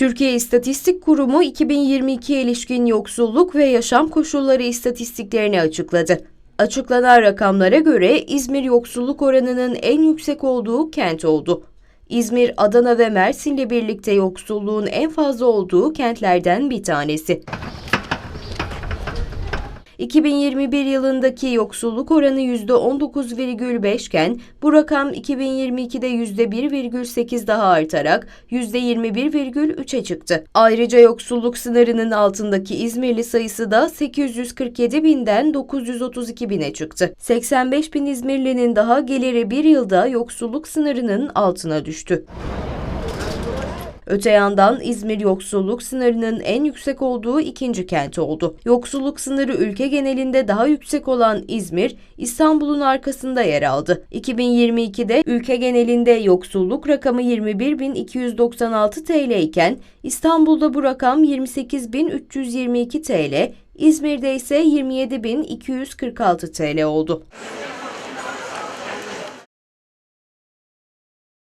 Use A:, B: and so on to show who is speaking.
A: Türkiye İstatistik Kurumu 2022 ilişkin yoksulluk ve yaşam koşulları istatistiklerini açıkladı. Açıklanan rakamlara göre İzmir yoksulluk oranının en yüksek olduğu kent oldu. İzmir, Adana ve Mersin'le birlikte yoksulluğun en fazla olduğu kentlerden bir tanesi. 2021 yılındaki yoksulluk oranı %19,5 iken bu rakam 2022'de %1,8 daha artarak %21,3'e çıktı. Ayrıca yoksulluk sınırının altındaki İzmirli sayısı da 847 binden 932 bine çıktı. 85 bin İzmirlinin daha geliri bir yılda yoksulluk sınırının altına düştü. Öte yandan İzmir yoksulluk sınırının en yüksek olduğu ikinci kent oldu. Yoksulluk sınırı ülke genelinde daha yüksek olan İzmir, İstanbul'un arkasında yer aldı. 2022'de ülke genelinde yoksulluk rakamı 21.296 TL iken İstanbul'da bu rakam 28.322 TL, İzmir'de ise 27.246 TL oldu.